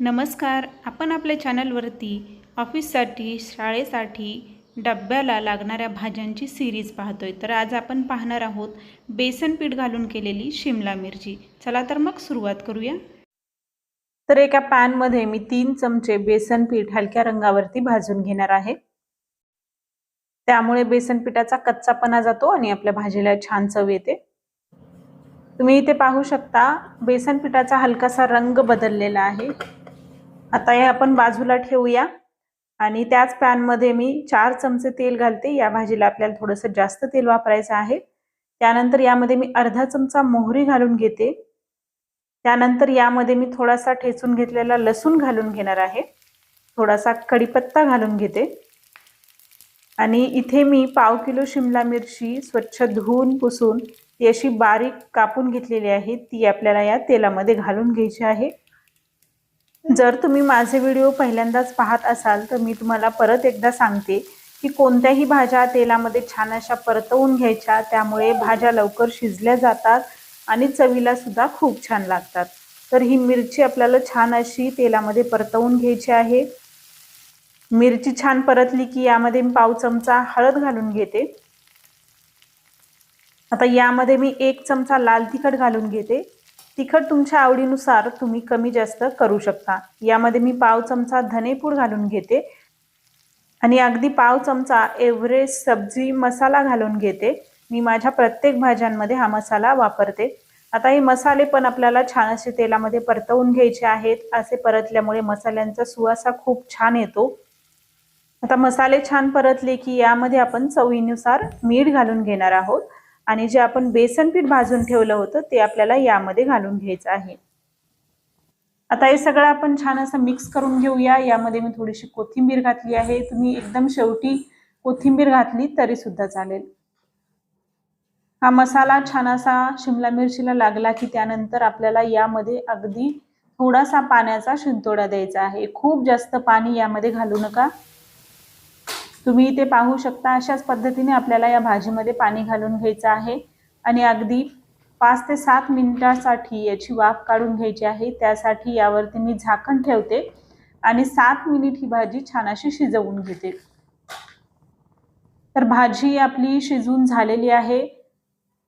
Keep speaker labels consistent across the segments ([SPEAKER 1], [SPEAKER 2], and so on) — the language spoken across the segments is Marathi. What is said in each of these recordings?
[SPEAKER 1] नमस्कार आपण आपल्या चॅनलवरती ऑफिससाठी शाळेसाठी डब्याला लागणाऱ्या भाज्यांची सिरीज पाहतोय. तर आज आपण पाहणार आहोत बेसन पीठ घालून केलेली शिमला मिरची. चला तर मग सुरुवात करूया. तर एका पॅनमध्ये मी तीन चमचे बेसन पीठ हलक्या रंगावरती भाजून घेणार आहे. त्यामुळे बेसन पिठाचा कच्चापणा जातो आणि आपल्या भाजीला छान चव येते. तुम्ही इथे पाहू शकता बेसन पिठाचा हलकासा रंग बदललेला आहे. आता हे आपण बाजूला ठेवूया. आणि त्याच पॅनमध्ये मी चार चमचे तेल घालते. या भाजीला आपल्याला थोडंसं जास्त तेल वापरायचं आहे. त्यानंतर यामध्ये मी अर्धा चमचा मोहरी घालून घेते. त्यानंतर यामध्ये मी थोडासा ठेचून घेतलेला लसूण घालून घेणार आहे. थोडासा कढीपत्ता घालून घेते. आणि इथे मी पाव किलो शिमला मिरची स्वच्छ धुवून पुसून ती अशी बारीक कापून घेतलेली आहे. ती आपल्याला या तेलामध्ये घालून घ्यायची आहे. जर तुम्ही माझे व्हिडिओ पहिल्यांदाच पाहत असाल तर मी तुम्हाला परत एकदा सांगते की कोणत्याही भाज्या तेलामध्ये छान अशा परतवून घ्यायच्या त्यामुळे भाज्या लवकर शिजल्या जातात आणि चवीला सुद्धा खूप छान लागतात. तर ही मिरची आपल्याला छान अशी तेलामध्ये परतवून घ्यायची आहे. मिरची छान परतली की यामध्ये मी पाव चमचा हळद घालून घेते. आता यामध्ये मी एक चमचा लाल तिखट घालून घेते. तिखट तुमच्या आवडीनुसार तुम्ही कमी जास्त करू शकता. यामध्ये मी पाव चमचा धनेपूड घालून घेते. आणि अगदी पाव चमचा एव्हरेस्ट सब्जी मसाला घालून घेते. मी माझ्या प्रत्येक भाज्यांमध्ये हा मसाला वापरते. आता हे मसाले पण आपल्याला छान असे तेलामध्ये परतवून घ्यायचे आहेत. असे परतल्यामुळे मसाल्यांचा सुवासा खूप छान येतो. आता मसाले छान परतले की यामध्ये आपण चवीनुसार मीठ घालून घेणार आहोत. आणि जे आपण बेसन पीठ भाजून ठेवलं होतं ते आपल्याला यामध्ये घालून घ्यायचं आहे. आता हे सगळं आपण छान असं मिक्स करून घेऊया. यामध्ये मी थोडीशी कोथिंबीर घातली आहे. तुम्ही एकदम शेवटी कोथिंबीर घातली तरी सुद्धा चालेल. हा मसाला छान असा शिमला मिरचीला लागला की त्यानंतर आपल्याला यामध्ये अगदी थोडासा पाण्याचा शिंतोडा द्यायचा आहे. खूप जास्त पाणी यामध्ये घालू नका. तुम्ही इथे पाहू शकता अशाच पद्धतीने आपल्याला या भाजीमध्ये पाणी घालून घ्यायचं आहे. आणि अगदी पाच ते सात मिनिटासाठी याची वाफ काढून घ्यायची आहे. त्यासाठी यावरती मी झाकण ठेवते आणि सात मिनिट ही भाजी छान अशी शिजवून घेते. तर भाजी आपली शिजून झालेली आहे.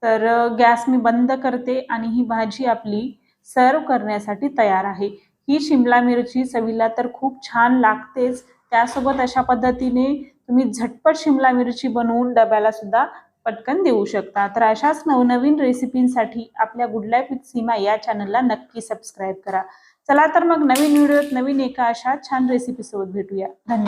[SPEAKER 1] तर गॅस मी बंद करते आणि ही भाजी आपली सर्व करण्यासाठी तयार आहे. ही शिमला मिरची चवीला तर खूप छान लागतेच. त्यासोबत अशा पद्धतीने तुम्ही झटपट शिमला मिरची बनवून डब्याला सुद्धा पटकन देऊ शकता. तर अशाच नवनवीन रेसिपींसाठी आपल्या गुड लाईफ विथ सीमा या चॅनलला नक्की सबस्क्राईब करा. चला तर मग नवीन व्हिडिओत नवीन एका अशा छान रेसिपीसोबत भेटूया. धन्यवाद.